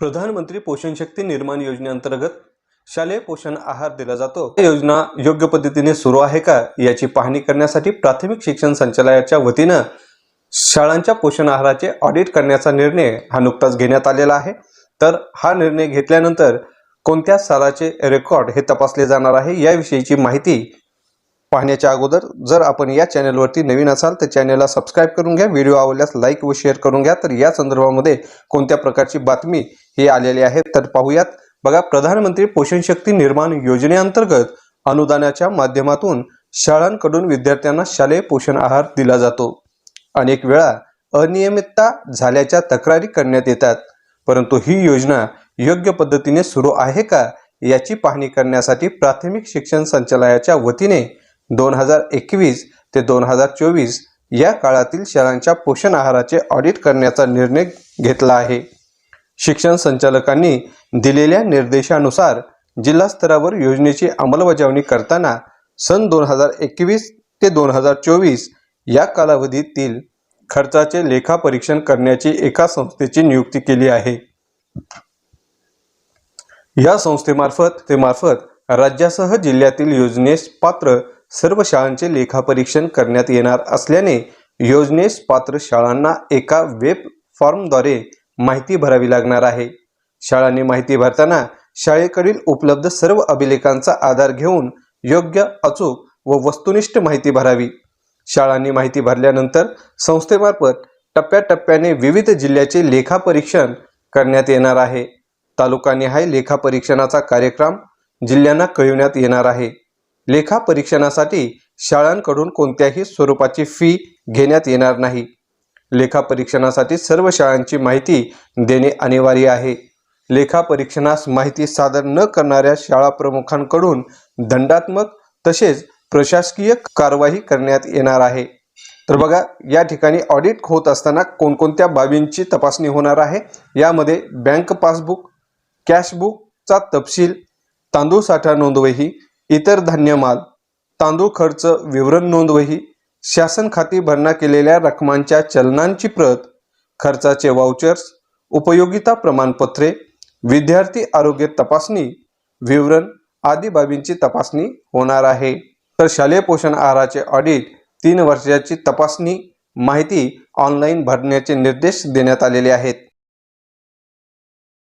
प्रधानमंत्री पोषण शक्ती निर्माण योजनेअंतर्गत शालेय पोषण आहार दिला जातो. योजना योग्य पद्धतीने सुरू आहे का याची पाहणी करण्यासाठी प्राथमिक शिक्षण संचालयाच्या वतीनं शाळांच्या पोषण आहाराचे ऑडिट करण्याचा निर्णय हा नुकताच घेण्यात आलेला आहे. तर हा निर्णय घेतल्यानंतर कोणत्या सालाचे रेकॉर्ड हे तपासले जाणार आहे याविषयीची माहिती पाहण्याच्या अगोदर जर आपण या चॅनलवरती नवीन असाल तर चॅनलला सबस्क्राईब करून घ्या. व्हिडिओ आवडल्यास लाईक व शेअर करून घ्या. तर या संदर्भामध्ये कोणत्या प्रकारची बातमी ही आलेली आहे तर पाहूयात. बघा प्रधानमंत्री पोषण शक्ती निर्माण योजनेअंतर्गत अनुदानाच्या माध्यमातून शाळांकडून विद्यार्थ्यांना शालेय पोषण आहार दिला जातो. अनेक वेळा अनियमितता झाल्याच्या तक्रारी करण्यात येतात. परंतु ही योजना योग्य पद्धतीने सुरू आहे का याची पाहणी करण्यासाठी प्राथमिक शिक्षण संचालयाच्या वतीने दोन हजार एकवीस ते दोन हजार चोवीस या काळातील शाळांच्या पोषण आहाराचे ऑडिट करण्याचा निर्णय घेतला आहे. शिक्षण संचालकांनी दिलेल्या निर्देशानुसार जिल्हा स्तरावर योजनेची अंमलबजावणी करताना सन दोन हजार एकवीस ते दोन हजार चोवीस या कालावधीतील खर्चाचे लेखापरीक्षण करण्याची एका संस्थेची नियुक्ती केली आहे. या संस्थेमार्फत ते मार्फत राज्यासह जिल्ह्यातील योजनेस पात्र सर्व शाळांचे लेखापरीक्षण करण्यात येणार असल्याने योजनेस पात्र शाळांना एका वेब फॉर्मद्वारे माहिती भरावी लागणार आहे. शाळांनी माहिती भरताना शाळेकडील उपलब्ध सर्व अभिलेखांचा आधार घेऊन योग्य अचूक व वस्तुनिष्ठ माहिती भरावी. शाळांनी माहिती भरल्यानंतर संस्थेमार्फत टप्प्याटप्प्याने विविध जिल्ह्याचे लेखापरीक्षण करण्यात येणार आहे. तालुकानिहाय लेखापरीक्षणाचा कार्यक्रम जिल्ह्यांना कळविण्यात येणार आहे. लेखापरीक्षणासाठी शाळांकडून कोणत्याही स्वरूपाची फी घेण्यात येणार नाही. लेखापरीक्षणासाठी सर्व शाळांची माहिती देणे अनिवार्य आहे. लेखापरीक्षणास माहिती सादर न करणाऱ्या शाळा प्रमुखांकडून दंडात्मक तसेच प्रशासकीय कारवाई करण्यात येणार आहे. तर बघा या ठिकाणी ऑडिट होत असताना कोणकोणत्या बाबींची तपासणी होणार आहे? यामध्ये बँक पासबुक कॅशबुकचा तपशील तांदूळ साठा नोंदवही इतर धान्य माल तांदूळ खर्च विवरण नोंदवही शासन खाती भरणा केलेल्या रकमांच्या चलनांची प्रत खर्चाचे वाउचर्स उपयोगिता प्रमाणपत्रे विद्यार्थी आरोग्य तपासणी विवरण आदी बाबींची तपासणी होणार आहे. तर शालेय पोषण आहाराचे ऑडिट तीन वर्षाची तपासणी माहिती ऑनलाईन भरण्याचे निर्देश देण्यात आलेले आहेत.